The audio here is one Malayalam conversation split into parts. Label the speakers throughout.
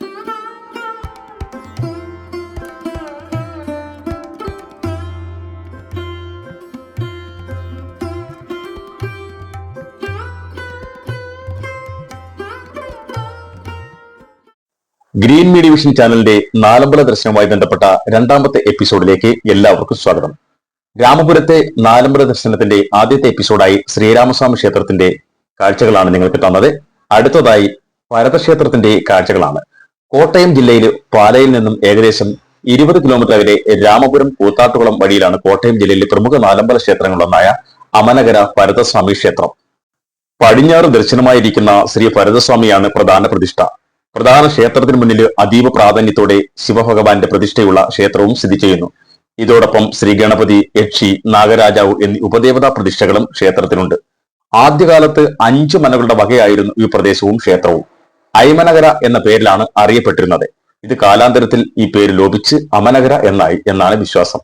Speaker 1: ഗ്രീൻ മീഡിയ വിഷൻ ചാനലിന്റെ നാലമ്പല ദർശനവുമായി ബന്ധപ്പെട്ട രണ്ടാമത്തെ എപ്പിസോഡിലേക്ക് എല്ലാവർക്കും സ്വാഗതം. രാമപുരത്തെ നാലമ്പല ദർശനത്തിന്റെ ആദ്യത്തെ എപ്പിസോഡായി ശ്രീരാമസ്വാമി ക്ഷേത്രത്തിന്റെ കാഴ്ചകളാണ് നിങ്ങൾക്ക് തന്നത്. അടുത്തതായി ഭരതക്ഷേത്രത്തിന്റെ കാഴ്ചകളാണ്. കോട്ടയം ജില്ലയിൽ പാലയിൽ നിന്നും ഏകദേശം ഇരുപത് കിലോമീറ്റർ വരെ രാമപുരം കൂത്താട്ടുകുളം വഴിയിലാണ് കോട്ടയം ജില്ലയിലെ പ്രമുഖ നാലമ്പല ക്ഷേത്രങ്ങളൊന്നായ അമനകര ഭരതസ്വാമി ക്ഷേത്രം. പടിഞ്ഞാറ് ദർശനമായിരിക്കുന്ന ശ്രീ ഭരതസ്വാമിയാണ് പ്രധാന പ്രതിഷ്ഠ. പ്രധാന ക്ഷേത്രത്തിന് മുന്നിൽ അതീവ പ്രാധാന്യത്തോടെ ശിവഭഗവാന്റെ പ്രതിഷ്ഠയുള്ള ക്ഷേത്രവും സ്ഥിതി ചെയ്യുന്നു. ഇതോടൊപ്പം ശ്രീ ഗണപതി യക്ഷി നാഗരാജാവ് എന്നീ ഉപദേവതാ പ്രതിഷ്ഠകളും ക്ഷേത്രത്തിനുണ്ട്. ആദ്യകാലത്ത് അഞ്ചു മനകളുടെ വകയായിരുന്നു ഈ പ്രദേശവും ക്ഷേത്രവും. ഐമനഗര എന്ന പേരിലാണ് അറിയപ്പെട്ടിരുന്നത്. ഇത് കാലാന്തരത്തിൽ ഈ പേര് ലോപിച്ച് അമനഗര എന്നായി എന്നാണ് വിശ്വാസം.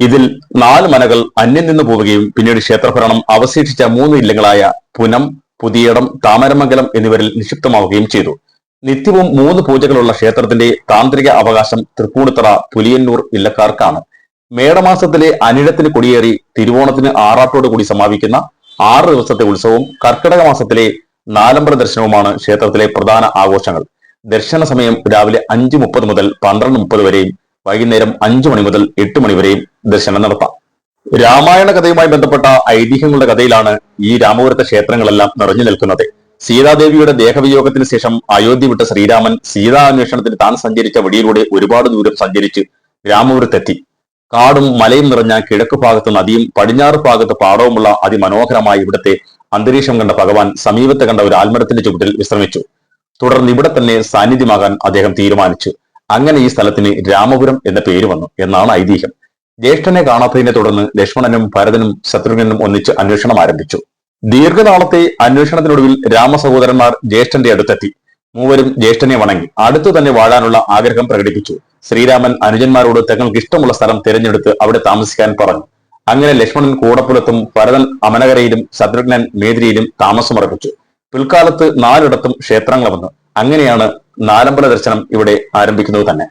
Speaker 1: ഇതിൽ നാല് മനകൾ അന്യം നിന്ന് പോവുകയും പിന്നീട് ക്ഷേത്രഭരണം അവശേഷിച്ച മൂന്ന് ഇല്ലങ്ങളായ പുനം പുതിയടം താമരമംഗലം എന്നിവരിൽ നിക്ഷിപ്തമാവുകയും ചെയ്തു. നിത്യവും മൂന്ന് പൂജകളുള്ള ക്ഷേത്രത്തിന്റെ താന്ത്രിക അവകാശം തൃപ്പൂണിത്തറ പുലിയന്നൂർ ഇല്ലക്കാർക്കാണ്. മേടമാസത്തിലെ അനിഴത്തിന് കൊടിയേറി തിരുവോണത്തിന് ആറാട്ടോട് കൂടി സമാപിക്കുന്ന ആറ് ദിവസത്തെ ഉത്സവവും കർക്കിടക മാസത്തിലെ നാലമ്പല ദർശനവുമാണ് ക്ഷേത്രത്തിലെ പ്രധാന ആഘോഷങ്ങൾ. ദർശന സമയം രാവിലെ അഞ്ച് മുപ്പത് മുതൽ പന്ത്രണ്ട് മുപ്പത് വരെയും വൈകുന്നേരം അഞ്ചു മണി മുതൽ എട്ട് മണി വരെയും ദർശനം നടത്താം. രാമായണ കഥയുമായി ബന്ധപ്പെട്ട ഐതിഹ്യങ്ങളുടെ കഥയിലാണ് ഈ രാമപുരത്തെ ക്ഷേത്രങ്ങളെല്ലാം നിറഞ്ഞു നിൽക്കുന്നത്. സീതാദേവിയുടെ ദേഹവിയോഗത്തിന് ശേഷം അയോധ്യ വിട്ട ശ്രീരാമൻ സീതാ അന്വേഷണത്തിന് താൻ സഞ്ചരിച്ച വഴിയിലൂടെ ഒരുപാട് ദൂരം സഞ്ചരിച്ച് രാമപുരത്തെത്തി. കാടും മലയും നിറഞ്ഞ കിഴക്ക് ഭാഗത്ത് നദിയും പടിഞ്ഞാറ് ഭാഗത്ത് പാടവുമുള്ള അതിമനോഹരമായ ഇവിടത്തെ അന്തരീക്ഷം കണ്ട ഭഗവാൻ സമീപത്ത് കണ്ട ഒരു ആൽമരത്തിന്റെ ചുവട്ടിൽ വിശ്രമിച്ചു. തുടർന്ന് ഇവിടെ തന്നെ സാന്നിധ്യമാകാൻ അദ്ദേഹം തീരുമാനിച്ചു. അങ്ങനെ ഈ സ്ഥലത്തിന് രാമപുരം എന്ന പേര് വന്നു എന്നാണ് ഐതിഹ്യം. ജ്യേഷ്ഠനെ കാണാത്തതിനെ തുടർന്ന് ലക്ഷ്മണനും ഭരതനും ശത്രുഘ്നും ഒന്നിച്ച് അന്വേഷണം ആരംഭിച്ചു. ദീർഘനാളത്തെ അന്വേഷണത്തിനൊടുവിൽ രാമസഹോദരന്മാർ ജ്യേഷ്ഠന്റെ അടുത്തെത്തി. മൂവരും ജ്യേഷ്ഠനെ വണങ്ങി. അടുത്തു തന്നെ വാഴാനുള്ള ആഗ്രഹം പ്രകടിപ്പിച്ചു. ശ്രീരാമൻ അനുജന്മാരോട് തങ്ങൾക്ക് ഇഷ്ടമുള്ള സ്ഥലം തിരഞ്ഞെടുത്ത് അവിടെ താമസിക്കാൻ പറഞ്ഞു. അങ്ങനെ ലക്ഷ്മണൻ കൂടപ്പുലത്തും ഭരതൻ അമനകരയിലും ശത്രുഘ്നൻ മേദിരിയിലും താമസമർപ്പിച്ചു. പിൽക്കാലത്ത് നാലിടത്തും ക്ഷേത്രങ്ങൾ വന്നു. അങ്ങനെയാണ് നാലമ്പല ദർശനം ഇവിടെ ആരംഭിക്കുന്നത് തന്നെ.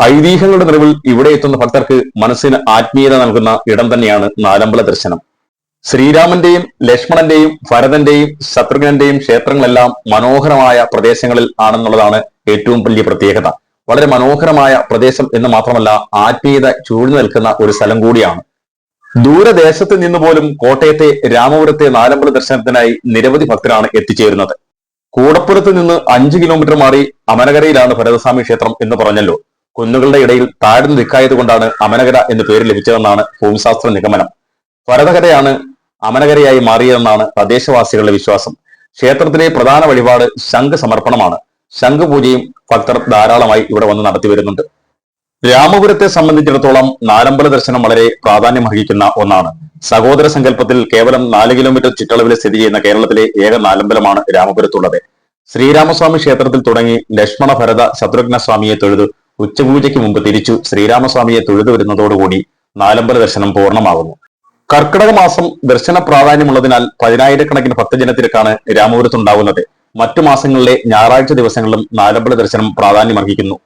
Speaker 1: ഐതിഹ്യങ്ങളുടെ നിറവിൽ ഇവിടെ എത്തുന്ന ഭക്തർക്ക് മനസ്സിന് ആത്മീയത നൽകുന്ന ഇടം തന്നെയാണ് നാലമ്പല ദർശനം. ശ്രീരാമന്റെയും ലക്ഷ്മണന്റെയും ഭരതന്റെയും ശത്രുഘ്നന്റെയും ക്ഷേത്രങ്ങളെല്ലാം മനോഹരമായ പ്രദേശങ്ങളിൽ ആണെന്നുള്ളതാണ് ഏറ്റവും വലിയ പ്രത്യേകത. വളരെ മനോഹരമായ പ്രദേശം എന്ന് മാത്രമല്ല ആത്മീയത ചൂഴ്ന്നു നിൽക്കുന്ന ഒരു സ്ഥലം കൂടിയാണ്. ദൂരദേശത്ത് നിന്ന് പോലും കോട്ടയത്തെ രാമപുരത്തെ നാലമ്പല ദർശനത്തിനായി നിരവധി ഭക്തരാണ് എത്തിച്ചേരുന്നത്. കൂടപ്പുറത്ത് നിന്ന് അഞ്ച് കിലോമീറ്റർ മാറി അമനകരയിലാണ് ഭരതസ്വാമി ക്ഷേത്രം എന്ന് പറഞ്ഞല്ലോ. കുന്നുകളുടെ ഇടയിൽ താഴ്ന്നു നിൽക്കായത് കൊണ്ടാണ് അമനകര എന്ന് പേര് ലഭിച്ചതെന്നാണ് ഭൂമിശാസ്ത്ര നിഗമനം. ഭരതകരയാണ് അമനകരയായി മാറിയതെന്നാണ് പ്രദേശവാസികളുടെ വിശ്വാസം. ക്ഷേത്രത്തിലെ പ്രധാന വഴിപാട് ശംഖ് സമർപ്പണമാണ് ശംഖ് പൂജയും ഭക്തർ ധാരാളമായി ഇവിടെ വന്ന് നടത്തി വരുന്നുണ്ട്. രാമപുരത്തെ സംബന്ധിച്ചിടത്തോളം നാലമ്പല ദർശനം വളരെ പ്രാധാന്യമർഹിക്കുന്ന ഒന്നാണ്. സഹോദര സങ്കല്പത്തിൽ കേവലം നാല് കിലോമീറ്റർ ചുറ്റളവിൽ സ്ഥിതി ചെയ്യുന്ന കേരളത്തിലെ ഏക നാലമ്പലമാണ് രാമപുരത്തുള്ളത്. ശ്രീരാമസ്വാമി ക്ഷേത്രത്തിൽ തുടങ്ങി ലക്ഷ്മണ ഭരത ശത്രുഘ്ന സ്വാമിയെ തൊഴുത് ഉച്ചപൂജയ്ക്ക് മുമ്പ് തിരിച്ചു ശ്രീരാമസ്വാമിയെ തൊഴുതു വരുന്നതോടുകൂടി നാലമ്പല ദർശനം പൂർണമാകുന്നു. കർക്കിടക മാസം ദർശന പ്രാധാന്യമുള്ളതിനാൽ പതിനായിരക്കണക്കിന് ഭക്തജനത്തിരക്കാണ് രാമപുരത്തുണ്ടാവുന്നത്. മറ്റു മാസങ്ങളിലെ ഞായറാഴ്ച ദിവസങ്ങളിലും നാലമ്പല ദർശനം പ്രാധാന്യമർഹിക്കുന്നു.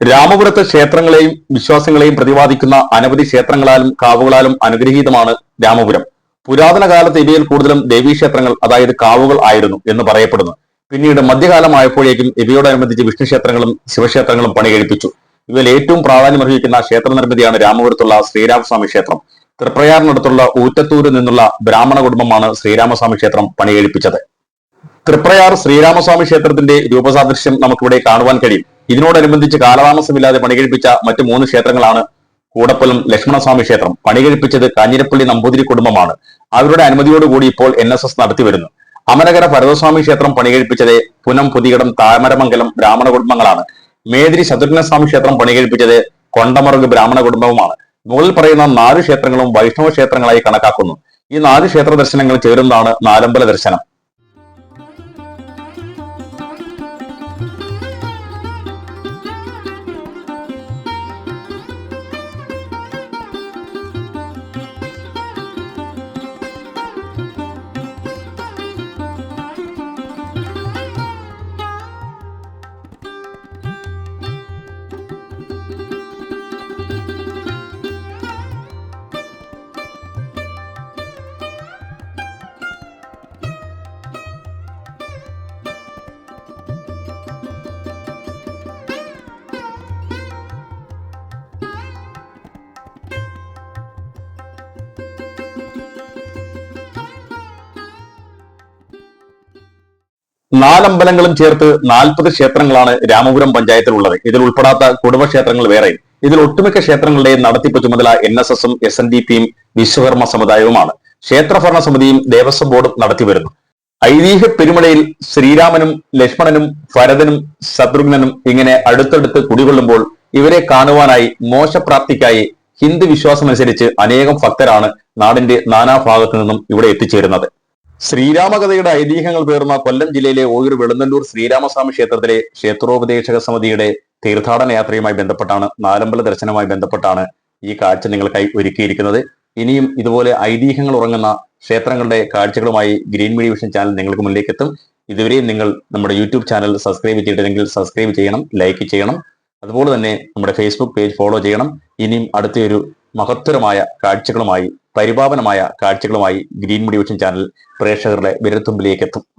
Speaker 1: രാമപുരത്ത് ക്ഷേത്രങ്ങളെയും വിശ്വാസങ്ങളെയും പ്രതിപാദിക്കുന്ന അനവധി ക്ഷേത്രങ്ങളാലും കാവുകളാലും അനുഗ്രഹീതമാണ് രാമപുരം. പുരാതന കാലത്ത് ഇവയിൽ കൂടുതലും ദേവീക്ഷേത്രങ്ങൾ അതായത് കാവുകൾ ആയിരുന്നു എന്ന് പറയപ്പെടുന്നു. പിന്നീട് മധ്യകാലമായപ്പോഴേക്കും ഇവയോടനുബന്ധിച്ച് വിഷ്ണു ക്ഷേത്രങ്ങളും ശിവക്ഷേത്രങ്ങളും പണി കഴിപ്പിച്ചു ഇവയിൽ ഏറ്റവും പ്രാധാന്യമർഹിക്കുന്ന ക്ഷേത്ര നിർമ്മിതിയാണ് രാമപുരത്തുള്ള ശ്രീരാമസ്വാമി ക്ഷേത്രം. തൃപ്രയാറിനടുത്തുള്ള ഊറ്റത്തൂരിൽ നിന്നുള്ള ബ്രാഹ്മണ കുടുംബമാണ് ശ്രീരാമസ്വാമി ക്ഷേത്രം പണികഴിപ്പിച്ചത്. തൃപ്രയാർ ശ്രീരാമസ്വാമി ക്ഷേത്രത്തിന്റെ രൂപസാദൃശ്യം നമുക്കിവിടെ കാണുവാൻ കഴിയും. ഇതിനോടനുബന്ധിച്ച് കാലതാമസമില്ലാതെ പണികഴിപ്പിച്ച മറ്റു മൂന്ന് ക്ഷേത്രങ്ങളാണ് കൂടപ്പലം ലക്ഷ്മണസ്വാമി ക്ഷേത്രം. പണികഴിപ്പിച്ചത് കാഞ്ഞിരപ്പള്ളി നമ്പൂതിരി കുടുംബമാണ്. അവരുടെ അനുമതിയോടുകൂടി ഇപ്പോൾ എൻ എസ് എസ് നടത്തിവരുന്നു. അമരകര ഭരതസ്വാമി ക്ഷേത്രം പണികഴിപ്പിച്ചത് പുനം പുതികടം താമരമംഗലം ബ്രാഹ്മണ കുടുംബങ്ങളാണ്. മേതിരി ശത്രുഘ്നസ്വാമി ക്ഷേത്രം പണികഴിപ്പിച്ചത് കൊണ്ടമറുക് ബ്രാഹ്മണ കുടുംബവുമാണ്. മുകളിൽ പറയുന്ന നാല് ക്ഷേത്രങ്ങളും വൈഷ്ണവ ക്ഷേത്രങ്ങളായി കണക്കാക്കുന്നു. ഈ നാല് ക്ഷേത്ര ദർശനങ്ങൾ ചേരുന്നതാണ് നാലമ്പല ദർശനം. നാലമ്പലങ്ങളും ചേർത്ത് നാൽപ്പത് ക്ഷേത്രങ്ങളാണ് രാമപുരം പഞ്ചായത്തിലുള്ളത്. ഇതിൽ ഉൾപ്പെടാത്ത കുടുംബക്ഷേത്രങ്ങൾ വേറെ. ഇതിൽ ഒട്ടുമിക്ക ക്ഷേത്രങ്ങളുടെയും നടത്തിപ്പ് ചുമതല എൻ എസ് എസും എസ് എൻ ഡി പിയും വിശ്വകർമ്മ സമുദായവുമാണ്. ക്ഷേത്രഭരണ സമിതിയും ദേവസ്വം ബോർഡും നടത്തിവരുന്നു ഐതിഹ്യ പെരുമഴയിൽ ശ്രീരാമനും ലക്ഷ്മണനും ഭരതനും ശത്രുഘ്നനും ഇങ്ങനെ അടുത്തടുത്ത് കുടികൊള്ളുമ്പോൾ ഇവരെ കാണുവാനായി മോശപ്രാപ്തിക്കായി ഹിന്ദു വിശ്വാസമനുസരിച്ച് അനേകം ഭക്തരാണ് നാടിന്റെ നാനാഭാഗത്തു നിന്നും ഇവിടെ എത്തിച്ചേരുന്നത്. ശ്രീരാമകഥയുടെ ഐതിഹ്യങ്ങൾ പേർന്ന കൊല്ലം ജില്ലയിലെ ഓയൂർ വെളുന്നല്ലൂർ ശ്രീരാമസ്വാമി ക്ഷേത്രത്തിലെ ക്ഷേത്രോപദേശക സമിതിയുടെ തീർത്ഥാടന യാത്രയുമായി ബന്ധപ്പെട്ടാണ് നാലമ്പല ദർശനവുമായി ബന്ധപ്പെട്ടാണ് ഈ കാഴ്ച നിങ്ങൾക്കായി ഒരുക്കിയിരിക്കുന്നത്. ഇനിയും ഇതുപോലെ ഐതിഹ്യങ്ങൾ ഉറങ്ങുന്ന ക്ഷേത്രങ്ങളുടെ കാഴ്ചകളുമായി ഗ്രീൻ മീഡിയ വിഷൻ ചാനൽ നിങ്ങൾക്ക് മുന്നിലേക്ക് എത്തും. ഇതുവരെയും നിങ്ങൾ നമ്മുടെ യൂട്യൂബ് ചാനൽ സബ്സ്ക്രൈബ് ചെയ്തിട്ടില്ലെങ്കിൽ സബ്സ്ക്രൈബ് ചെയ്യണം ലൈക്ക് ചെയ്യണം. അതുപോലെ തന്നെ നമ്മുടെ ഫേസ്ബുക്ക് പേജ് ഫോളോ ചെയ്യണം. ഇനിയും അടുത്തൊരു മഹത്തരമായ കാഴ്ചകളുമായി പരിപാവനമായ കാഴ്ചകളുമായി ഗ്രീൻ മീഡിയ ചാനൽ പ്രേക്ഷകരുടെ വിരൽത്തുമ്പിലേക്ക് എത്തും.